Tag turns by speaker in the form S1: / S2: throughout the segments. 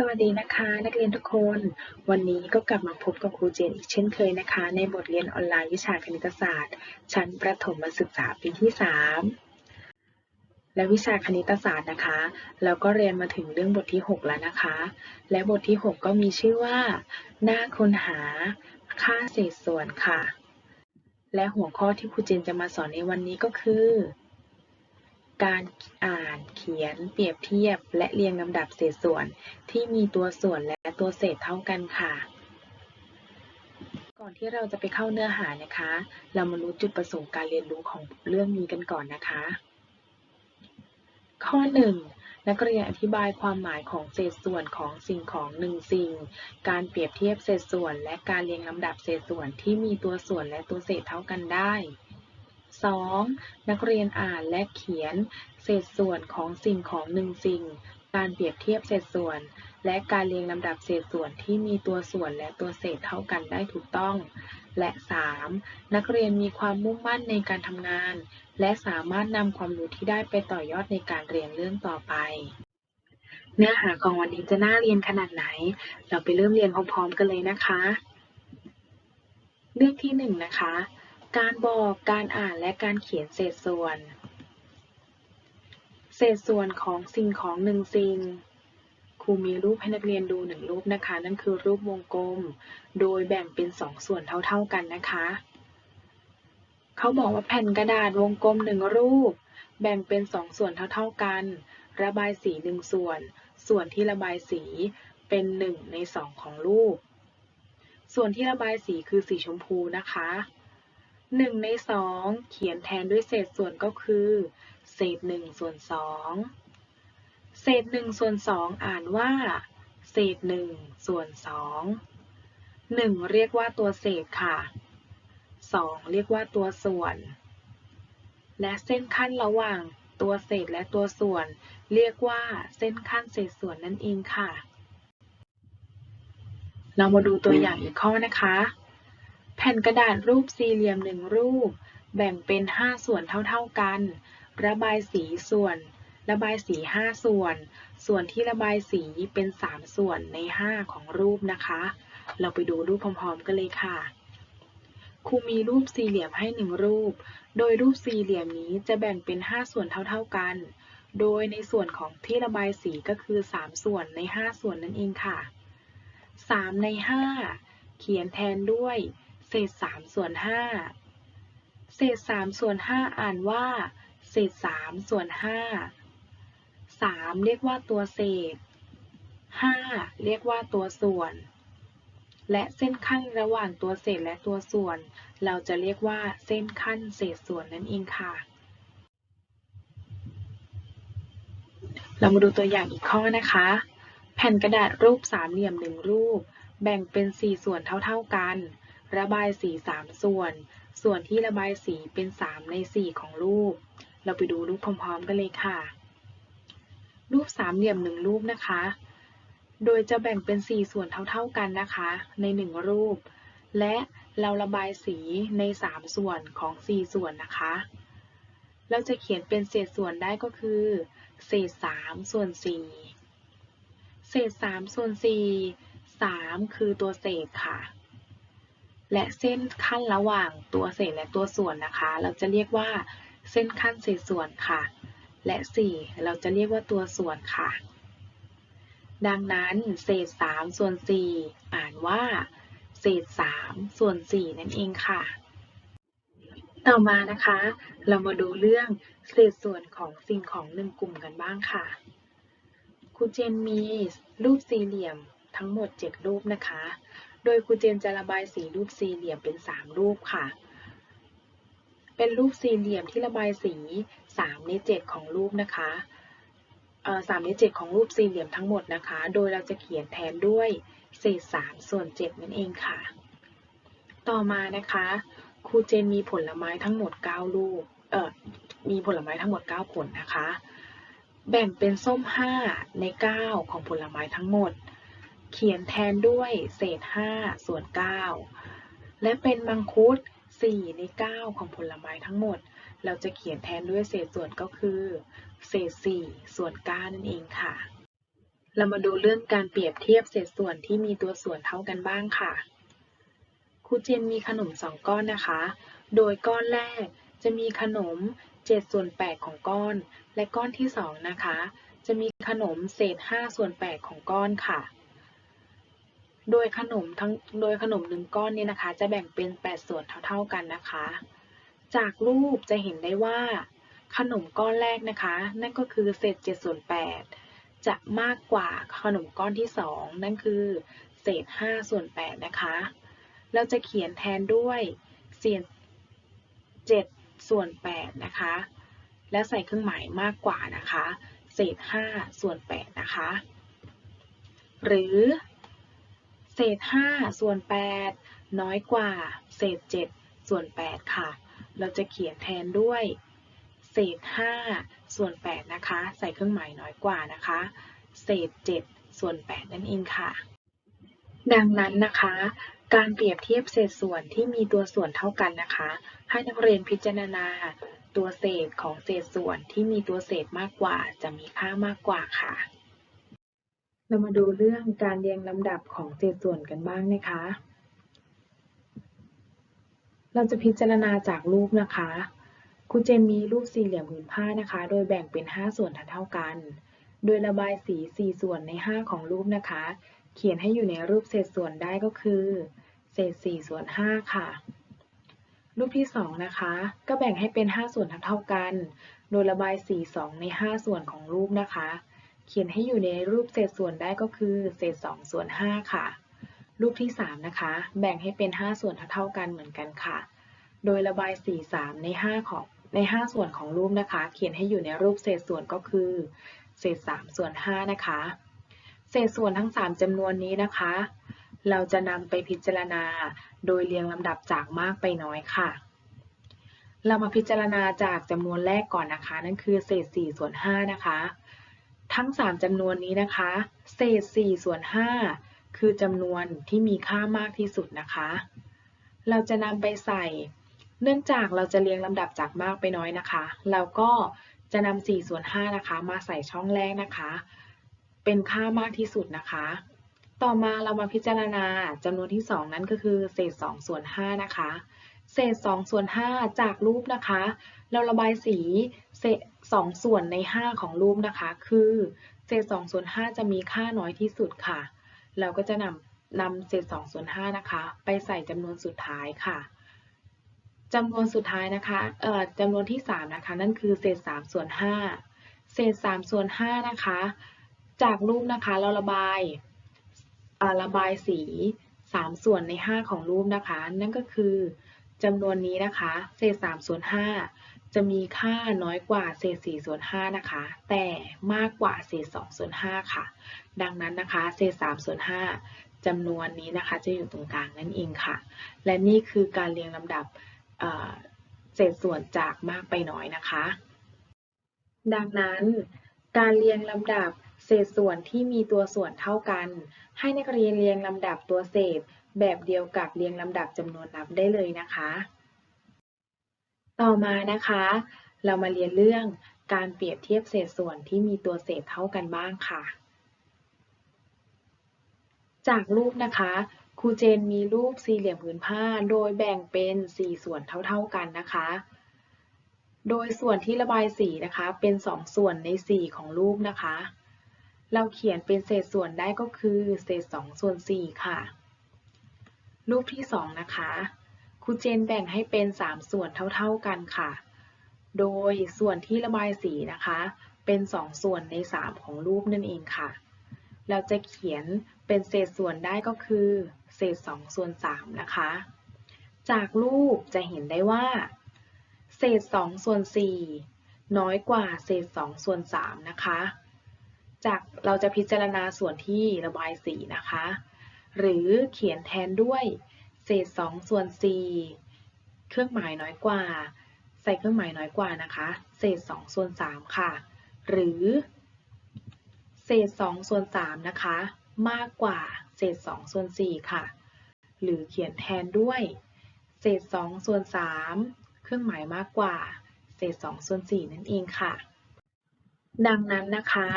S1: สวัสดีนะคะ นักเรียนทุกคน วันนี้ก็กลับมาพบกับครูเจนอีกเช่นเคยนะคะ ในบทเรียนออนไลน์วิชาคณิตศาสตร์ ชั้นประถมศึกษาปีที่ 3 และวิชาคณิตศาสตร์นะคะ เราก็เรียนมาถึงเรื่องบทที่ 6 แล้วนะคะ และบทที่ 6 ก็มีชื่อว่า หน้าค้นหาค่าเศษส่วนค่ะ และหัวข้อที่ครูเจนจะมาสอนในวันนี้ก็คือ การอ่าน เขียน เปรียบเทียบ และเรียงลำดับเศษส่วน ที่มีตัวส่วนและตัวเศษเท่ากันค่ะ ก่อนที่เราจะไปเข้าเนื้อหานะคะ เรามารู้จุดประสงค์การเรียนรู้ของเรื่องนี้กันก่อนนะคะ ข้อ 1นักเรียนอธิบายความหมายของเศษส่วนของสิ่งของหนึ่งสิ่ง การเปรียบเทียบเศษส่วนและการเรียงลำดับเศษส่วนที่มีตัวส่วนและตัวเศษเท่ากันได้ 2. นักเรียนอ่านและเขียน เศษส่วนของสิ่งของหนึ่งสิ่ง การเปรียบเทียบเศษส่วน และการเรียงลำดับเศษส่วนที่มีตัวส่วนและตัวเศษเท่ากันได้ถูกต้อง และ 3. นักเรียนมีความมุ่งมั่นในการทำงาน และสามารถนำความรู้ที่ได้ไปต่อยอดในการเรียนเรื่องต่อไป เนื้อหาของวันนี้จะน่าเรียนขนาดไหน เราไปเริ่มเรียนพร้อมๆกันเลยนะคะ เรื่องที่1นะคะ การบอก การอ่าน และการเขียนเศษส่วน เศษส่วนของสิ่งของหนึ่งสิ่ง ครูมีรูปให้นักเรียนดูหนึ่งรูปนะคะ นั่นคือรูปวงกลม โดยแบ่งเป็นสองส่วนเท่า ๆกันนะคะ เขาบอกว่าแผ่นกระดาษวงกลมหนึ่งรูป แบ่งเป็นสองส่วนเท่า ๆกัน ระบายสีหนึ่งส่วน ส่วนที่ระบายสีเป็นหนึ่งในสองของรูป ส่วนที่ระบายสีคือสีชมพูนะคะ หนึ่งในสองเขียนแทนด้วยเศษส่วนก็คือ เศษหนึ่งส่วนสองเศษหนึ่งส่วนสองอ่านว่า เศษหนึ่งส่วนสองหนึ่งเรียกว่าตัวเศษค่ะสองเรียกว่าตัวส่วน และเส้นขั้นระหว่างตัวเศษและตัวส่วน เรียกว่าเส้นขั้นเศษส่วนนั่นเองค่ะ เรามาดูตัวอย่างอีกข้อนะคะ ผ่นกระดาษรูปสี่เหลี่ยมหนึ่งรูป แบ่งเป็น 5 ส่วนเท่าๆกัน ระบายสีส่วน ระบายสี 5 ส่วน ส่วนที่ระบายสีเป็น 3 ส่วนใน 5 ของรูปนะคะ เราไปดูรูปพร้อมๆกันเลยค่ะครูมีรูปสี่เหลี่ยมให้หนึ่งรูป โดยรูปสี่เหลี่ยมนี้จะแบ่งเป็น 5 ส่วนเท่าๆกัน โดยในส่วนของที่ระบายสีก็คือ 3 ส่วนใน 5 ส่วนนั่นเองค่ะ 3 ใน 5 เขียนแทนด้วย เศษ3ส่วน5เศษ3ส่วน5อ่านว่า เศษ3ส่วน5 3เรียกว่าตัวเศษ5เรียกว่าตัวส่วน และเส้นขั้นระหว่างตัวเศษและตัวส่วน เราจะเรียกว่าเส้นขั้นเศษส่วนนั่นเองค่ะ เรามาดูตัวอย่างอีกข้อนะคะ แผ่นกระดาษรูปสามเหลี่ยมหนึ่งรูป แบ่งเป็น 4 ส่วนเท่า ๆกัน ระบายสี 3 ส่วน ส่วนที่ระบายสีเป็น 3 ใน 4 ของรูป เราไปดูรูปพร้อมๆกันเลยค่ะ รูปสามเหลี่ยมหนึ่งรูปนะคะ โดยจะแบ่งเป็น 4 ส่วนเท่าๆกันนะคะ ใน 1 รูป และเราระบายสีใน 3 ส่วนของ 4 ส่วนนะคะ เราจะเขียนเป็นเศษส่วนได้ก็คือ เศษ 3 ส่วน 4 เศษ 3 ส่วน 4 3 คือตัวเศษค่ะ และเส้นขั้นระหว่างตัวเศษและตัวส่วนนะคะ เราจะเรียกว่าเส้นขั้นเศษส่วนค่ะ และ 4 เราจะเรียกว่าตัวส่วนค่ะ ดังนั้นเศษ 3 ส่วน 4 อ่านว่า เศษ 3 ส่วน 4 นั่นเองค่ะ ต่อมานะคะ เรามาดูเรื่องเศษส่วนของสิ่งของหนึ่งกลุ่มกันบ้างค่ะครูเจนมีรูปสี่เหลี่ยมทั้งหมด 7 รูปนะคะ โดยครูเจนจะระบายสีรูปสี่เหลี่ยมเป็น 3 รูปค่ะ เป็นรูปสี่เหลี่ยมที่ระบายสี3ใน7ของรูปนะคะเอ่อ3ใน7ของรูปสี่เหลี่ยมทั้งหมดนะคะ โดยเราจะเขียนแทนด้วยเศษ3ส่วน7นั่นเองค่ะ ต่อมานะคะ ครูเจนมีผลไม้ทั้งหมด9ลูก เอ่อ มีผลไม้ทั้งหมด9ผลนะคะ แบ่งเป็นส้ม5ใน9ของผลไม้ทั้งหมด เขียนแทนด้วยเศษ 5 ส่วน 9 และเป็นมังคุด 4 ใน 9 ของผลไม้ทั้งหมด เราจะเขียนแทนด้วยเศษส่วนก็คือ เศษ 4 ส่วน 9 นั่นเองค่ะ เรามาดูเรื่องการเปรียบเทียบเศษส่วนที่มีตัวส่วนเท่ากันบ้างค่ะ ครูเจนมีขนมสองก้อนนะคะ โดยก้อนแรกจะมีขนม7ส่วน8ของก้อน และก้อนที่สองนะคะ จะมีขนมเศษ5ส่วน8ของก้อนค่ะ โดยขนมทั้งโดยขนมหนึ่งก้อนนี้นะคะ จะแบ่งเป็น 8 ส่วนเท่าๆกันนะคะ จากรูปจะเห็นได้ว่า ขนมก้อนแรกนะคะ นั่นก็คือเศษ7ส่วน8จะมากกว่าขนมก้อนที่ 2 นั่นคือเศษ5ส่วน8นะคะ เราจะเขียนแทนด้วยเศษ7ส่วน8นะคะ และใส่เครื่องหมายมากกว่านะคะ เศษ5ส่วน8นะคะ หรือ เศษ 5 ส่วน 8 น้อยกว่า เศษ 7 ส่วน 8 ค่ะ เราจะเขียนแทนด้วย เศษ 5 ส่วน 8 นะคะ ใส่เครื่องหมายน้อยกว่านะคะ เศษ 7 ส่วน 8 นั่นเองค่ะ ดังนั้นนะคะ การเปรียบเทียบเศษส่วนที่มีตัวส่วนเท่ากันนะคะ ให้นักเรียนพิจารณาตัวเศษของเศษส่วนที่มีตัวเศษมากกว่า จะมีค่ามากกว่าค่ะ เรามาดูเรื่องการเรียงลำดับของเศษส่วนกันบ้างนะคะ เราจะพิจารณาจากรูปนะคะครูเจนมีรูปสี่เหลี่ยมผืนผ้านะคะ โดยแบ่งเป็น 5 ส่วนเท่ากัน โดยระบายสี 4 ส่วนใน 5 ของรูปนะคะ เขียนให้อยู่ในรูปเศษส่วนได้ก็คือ เศษ 4 ส่วน 5 ค่ะ รูปที่ 2 นะคะ ก็แบ่งให้เป็น 5 ส่วนเท่ากัน โดยระบายสี 2 ใน 5 ส่วนของรูปนะคะ เขียนให้อยู่ในรูปเศษส่วนได้ก็คือ เศษ2ส่วน5ค่ะ รูปที่ 3 นะคะ แบ่งให้เป็น 5 ส่วนเท่ากันเหมือนกันค่ะ โดยระบายสี3ใน5ของใน 5 ส่วนของรูปนะคะ เขียนให้อยู่ในรูปเศษส่วนก็คือ เศษ3ส่วน5นะคะ เศษส่วนทั้ง 3จำนวนนี้นะคะ เราจะนำไปพิจารณาโดยเรียงลำดับจากมากไปน้อยค่ะเรามาพิจารณาจากจำนวนแรกก่อนนะคะ นั่นคือเศษ4ส่วน5นะคะ ทั้ง 3จำนวนนี้นะคะ เศษ4ส่วน5คือจำนวนที่มีค่ามากที่สุดนะคะ เราจะนำไปใส่ เนื่องจากเราจะเรียงลำดับจากมากไปน้อยนะคะ เราก็จะนำ4ส่วน5นะคะ มาใส่ช่องแรกนะคะ เป็นค่ามากที่สุดนะคะ ต่อมาเรามาพิจารณาจำนวนที่ 2 นั้นก็คือ เศษ2ส่วน5นะคะ เศษ2ส่วน5จากรูปนะคะ เราระบายสีเศษ2ส่วนใน 5 ของรูปนะคะ คือเศษ2ส่วน5จะมีค่าน้อยที่สุดค่ะ เราก็จะนำนำเศษ2ส่วน5นะคะ ไปใส่จำนวนสุดท้ายค่ะจำนวนสุดท้ายนะคะเอ่อจำนวนที่ 3 นะคะ นั่นคือเศษ3ส่วน5เศษ3ส่วน5นะคะ จากรูปนะคะเราระบายระบายสี 3 ส่วนใน 5 ของรูปนะคะ นั่นก็คือ จำนวนนี้นะคะ เศษ3ส่วน5จะมีค่าน้อยกว่าเศษ4ส่วน5นะคะ แต่มากกว่าเศษ2ส่วน5ค่ะ ดังนั้นนะคะ เศษ3ส่วน5จำนวนนี้นะคะจะอยู่ตรงกลางนั่นเองค่ะ และนี่คือการเรียงลำดับเเศษส่วนจากมากไปน้อยนะคะ ดังนั้นการเรียงลำดับเศษส่วนที่มีตัวส่วนเท่ากัน ให้นักเรียนเรียงลำดับตัวเศษ แบบเดียวกับเรียงลำดับจำนวนนับได้เลยนะคะ ต่อมานะคะ เรามาเรียนเรื่องการเปรียบเทียบเศษส่วนที่มีตัวเศษเท่ากันบ้างค่ะ จากรูปนะคะครูเจนมีรูปสี่เหลี่ยมผืนผ้า โดยแบ่งเป็น 4 ส่วนเท่า ๆกันนะคะ โดยส่วนที่ระบายสีนะคะเป็น 2 ส่วนใน 4 ของรูปนะคะ เราเขียนเป็นเศษส่วนได้ก็คือ เศษ 2 ส่วน 4 ค่ะ รูปที่ 2 นะคะครูเจนแบ่งให้เป็น 3 ส่วนเท่าๆกันค่ะ โดยส่วนที่ระบายสีนะคะ เป็น 2 ส่วนใน 3 ของรูปนั่นเองค่ะ เราจะเขียนเป็นเศษส่วนได้ก็คือ เศษ 2 ส่วน 3 นะคะ จากรูปจะเห็นได้ว่า เศษ 2 ส่วน 4 น้อยกว่าเศษ 2 ส่วน 3 นะคะ จากเราจะพิจารณาส่วนที่ระบายสีนะคะ หรือเขียนแทนด้วย เศษ2ส่วน4เครื่องหมายน้อยกว่า ใส่เครื่องหมายน้อยกว่านะคะ เศษ2ส่วน3ค่ะ หรือ เศษ2ส่วน3นะคะ มากกว่าเศษ2ส่วน4ค่ะ หรือเขียนแทนด้วย เศษ2ส่วน3เครื่องหมายมากกว่า เศษ2ส่วน4นั่นเองค่ะ ดังนั้นนะคะ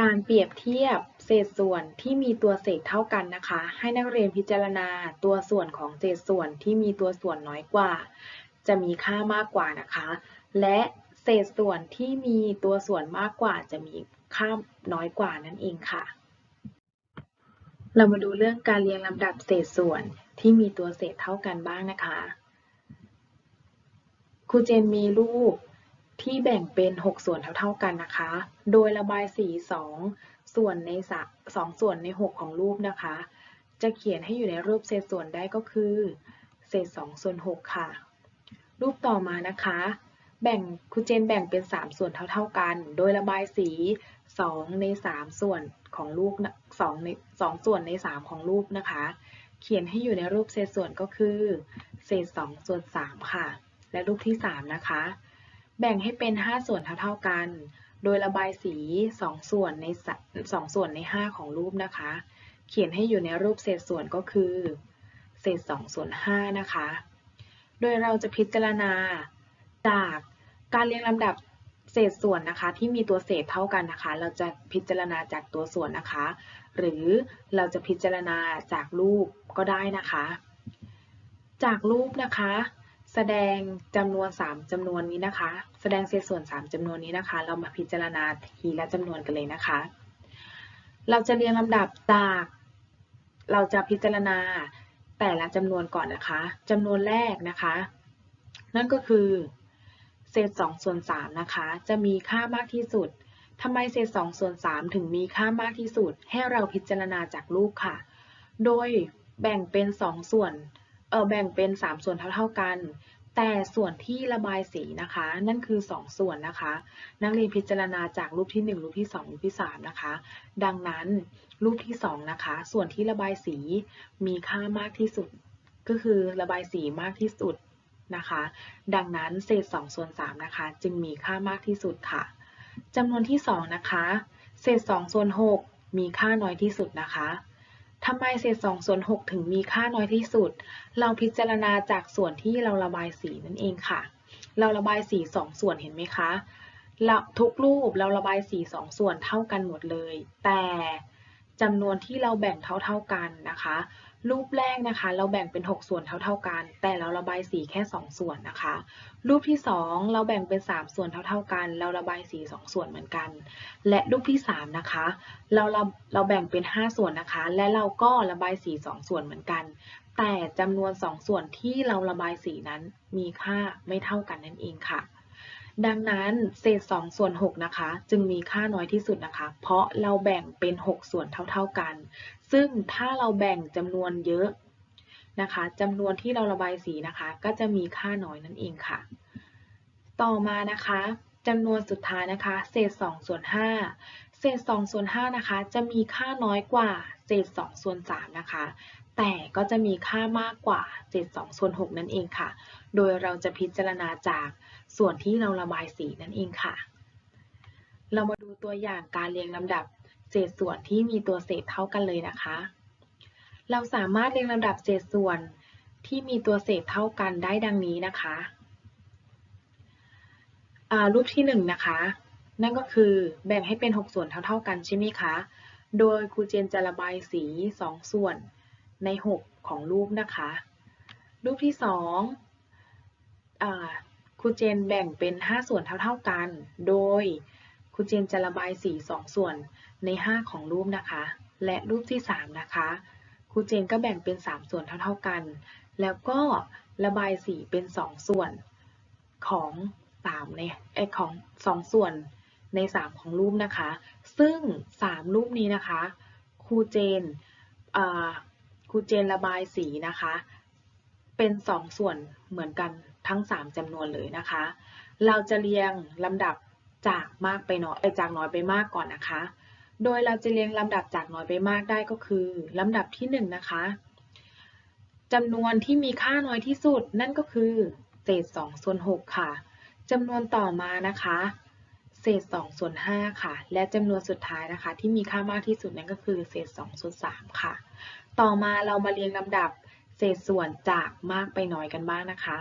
S1: การเปรียบเทียบเศษส่วนที่มีตัวเศษเท่ากันนะคะ ให้นักเรียนพิจารณาตัวส่วนของเศษส่วนที่มีตัวส่วนน้อยกว่า จะมีค่ามากกว่านะคะ และเศษส่วนที่มีตัวส่วนมากกว่า จะมีค่าน้อยกว่านั่นเองค่ะ เรามาดูเรื่องการเรียงลำดับเศษส่วนที่มีตัวเศษเท่ากันบ้างนะคะครูเจนมีรูป ที่แบ่งเป็น 6 ส่วนเท่าๆกันนะคะ โดยระบายสี 2 ส่วนใน2ส่วนใน 6 ของรูปนะคะ จะเขียนให้อยู่ในรูปเศษส่วนได้ก็คือ เศษ 2 ส่วน 6 ค่ะ รูปต่อมานะคะ แบ่งครูเจนแบ่งเป็น 3 ส่วนเท่าๆกัน โดยระบายสี 2 ใน 3 ส่วนของรูป2ใน2ส่วนใน 3 ของรูปนะคะ เขียนให้อยู่ในรูปเศษส่วนก็คือ เศษ 2 ส่วน 3 ค่ะ และรูปที่ 3 นะคะ แบ่งให้เป็น 5 ส่วนเท่าๆกัน โดยระบายสี 2 ส่วนใน2ส่วนใน 5 ของรูปนะคะ เขียนให้อยู่ในรูปเศษส่วนก็คือ เศษ 2 ส่วน 5 นะคะ โดยเราจะพิจารณาจากการเรียงลำดับเศษส่วนนะคะ ที่มีตัวเศษเท่ากันนะคะ เราจะพิจารณาจากตัวส่วนนะคะ หรือเราจะพิจารณาจากรูปก็ได้นะคะ จากรูปนะคะ แสดงจำนวน 3จำนวนนี้นะคะ แสดงเศษส่วน 3จำนวนนี้นะคะ เรามาพิจารณาทีละจำนวนกันเลยนะคะ เราจะเรียงลำดับจาก เราจะพิจารณาแต่ละจำนวนก่อนนะคะจำนวนแรกนะคะ นั่นก็คือเศษ2ส่วน3นะคะ จะมีค่ามากที่สุดทำไมเศษ2ส่วน3ถึงมีค่ามากที่สุด ให้เราพิจารณาจากรูปค่ะ โดยแบ่งเป็น 2 ส่วน แบ่งเป็น 3 ส่วนเท่าๆกัน แต่ส่วนที่ระบายสีนะคะ นั่นคือ 2 ส่วนนะคะ นักเรียนพิจารณาจากรูปที่ 1 รูปที่ 2 รูปที่ 3 นะคะ ดังนั้นรูปที่ 2 นะคะ ส่วนที่ระบายสีมีค่ามากที่สุด ก็คือระบายสีมากที่สุดนะคะ ดังนั้นเศษ2ส่วน3นะคะ จึงมีค่ามากที่สุดค่ะจำนวนที่ 2 นะคะ เศษ2ส่วน6มีค่าน้อยที่สุดนะคะ ทำไมเศษ2ส่วน6ถึงมีค่าน้อยที่สุด เราพิจารณาจากส่วนที่เราระบายสีนั่นเองค่ะ เราระบายสี 2 ส่วนเห็นไหมคะทุกรูปเราระบายสี 2 ส่วนเท่ากันหมดเลย แต่จำนวนที่เราแบ่งเท่าๆกันนะคะ รูปแรกนะคะ เราแบ่งเป็น 6 ส่วนเท่าๆกัน แต่เราระบายสีแค่ 2 ส่วนนะคะ รูปที่ 2 เราแบ่งเป็น 3 ส่วนเท่าๆกัน เราระบายสี 2 ส่วนเหมือนกัน และรูปที่ 3 นะคะ เราเราเราแบ่งเป็น 5 ส่วนนะคะ และเราก็ระบายสี 2 ส่วนเหมือนกัน แต่จำนวน 2 ส่วนที่เราระบายสีนั้นมีค่าไม่เท่ากันนั่นเองค่ะ ดังนั้นเศษ2ส่วน6นะคะ จึงมีค่าน้อยที่สุดนะคะ เพราะเราแบ่งเป็น 6 ส่วนเท่าๆกัน ซึ่งถ้าเราแบ่งจำนวนเยอะนะคะจำนวนที่เราระบายสีนะคะ ก็จะมีค่าน้อยนั่นเองค่ะ ต่อมานะคะจำนวนสุดท้ายนะคะ เศษ2ส่วน5เศษ2ส่วน5นะคะ จะมีค่าน้อยกว่าเศษ2ส่วน3นะคะ แต่ก็จะมีค่ามากกว่า 72ส่วน6นั่นเองค่ะ โดยเราจะพิจารณาจากส่วนที่เราระบายสีนั่นเองค่ะ เรามาดูตัวอย่างการเรียงลำดับเศษส่วนที่มีตัวเศษเท่ากันเลยนะคะ เราสามารถเรียงลำดับเศษส่วนที่มีตัวเศษเท่ากันได้ดังนี้นะคะรูปที่1นนะคะ นั่นก็คือแบ่งให้เป็น 6 ส่วนเท่า ๆ กันใช่ไหมคะ โดยครูเจนจะระบายสี 2 ส่วน ใน 6 ของรูปนะคะ รูปที่2ครูเจนแบ่งเป็น 5 ส่วนเท่าๆกัน โดยครูเจนจะระบายสี 2 ส่วนใน 5 ของรูปนะคะ และรูปที่ 3 นะคะครูเจนก็แบ่งเป็น 3 ส่วนเท่าๆกัน แล้วก็ระบายสีเป็น 2 ส่วนของ3ในไอของ 2 ส่วนใน 3 ของรูปนะคะ ซึ่ง 3 รูปนี้นะคะครูเจน ครูเจนระบายสีนะคะ เป็น 2 ส่วนเหมือนกันทั้ง 3จำนวนเลยนะคะ เราจะเรียงลำดับจากมากไปน้อยจากน้อยไปมากก่อนนะคะ โดยเราจะเรียงลำดับจากน้อยไปมากได้ก็คือลำดับที่1นนะคะจำนวนที่มีค่าน้อยที่สุดนั่นก็คือเศษ2ส่วน6ค่ะจำนวนต่อมานะคะ เศษ2ส่วน5ค่ะ และจำนวนสุดท้ายนะคะ ที่มีค่ามากที่สุดนั่นก็คือเศษ2ส่วน3ค่ะ ต่อมาเรามาเรียงลำดับเศษส่วนจากมากไปน้อยกันบ้างนะคะ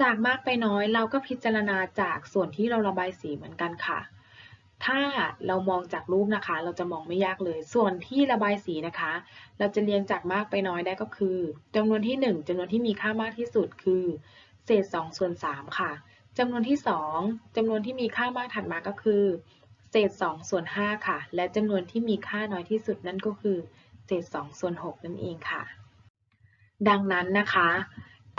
S1: จากมากไปน้อยเราก็พิจารณาจากส่วนที่เราระบายสีเหมือนกันค่ะ ถ้าเรามองจากรูปนะคะ เราจะมองไม่ยากเลย ส่วนที่ระบายสีนะคะ เราจะเรียงจากมากไปน้อยได้ก็คือจำนวนที่ 1จำนวนที่มีค่ามากที่สุดคือ เศษ2ส่วน3ค่ะ จำนวนที่ 2จำนวนที่มีค่ามากถัดมาก็คือ เศษ2ส่วน5ค่ะ และจำนวนที่มีค่าน้อยที่สุดนั่นก็คือ เศษ2ส่วน6นั่นเองค่ะ ดังนั้นนะคะ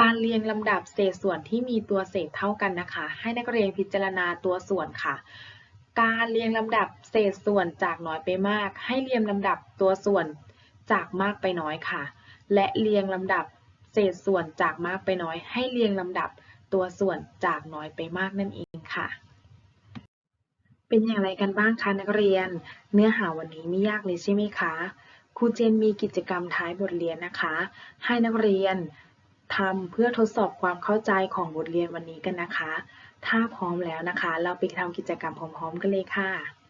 S1: การเรียงลำดับเศษส่วนที่มีตัวเศษเท่ากันนะคะ ให้นักเรียนพิจารณาตัวส่วนค่ะ การเรียงลำดับเศษส่วนจากน้อยไปมาก ให้เรียงลำดับตัวส่วนจากมากไปน้อยค่ะ และเรียงลำดับเศษส่วนจากมากไปน้อย ให้เรียงลำดับ ตัวส่วนจากน้อยไปมากนั่นเองค่ะ เป็นอย่างไรกันบ้างคะนักเรียน เนื้อหาวันนี้ไม่ยากเลยใช่ไหมคะครูเจนมีกิจกรรมท้ายบทเรียนนะคะ ให้นักเรียนทำเพื่อทดสอบความเข้าใจของบทเรียนวันนี้กันนะคะ ถ้าพร้อมแล้วนะคะ เราไปทำกิจกรรมพร้อมๆกันเลยค่ะ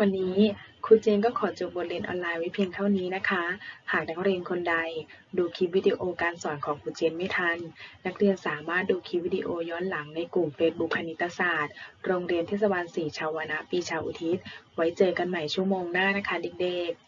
S1: วันนี้ครูเจนก็ขอจบบทเรียนออนไลน์ไว้เพียงเท่านี้นะคะ หากนักเรียนคนใด ดูคลิปวิดีโอการสอนของครูเจนไม่ทัน นักเรียนสามารถดูคลิปวิดีโอย้อนหลังในกลุ่ม Facebook คณิตศาสตร์ โรงเรียนเทศบาล 4 ชาวนะ ปีชาวอุทิศ ไว้เจอกันใหม่ชั่วโมงหน้านะคะเด็กๆ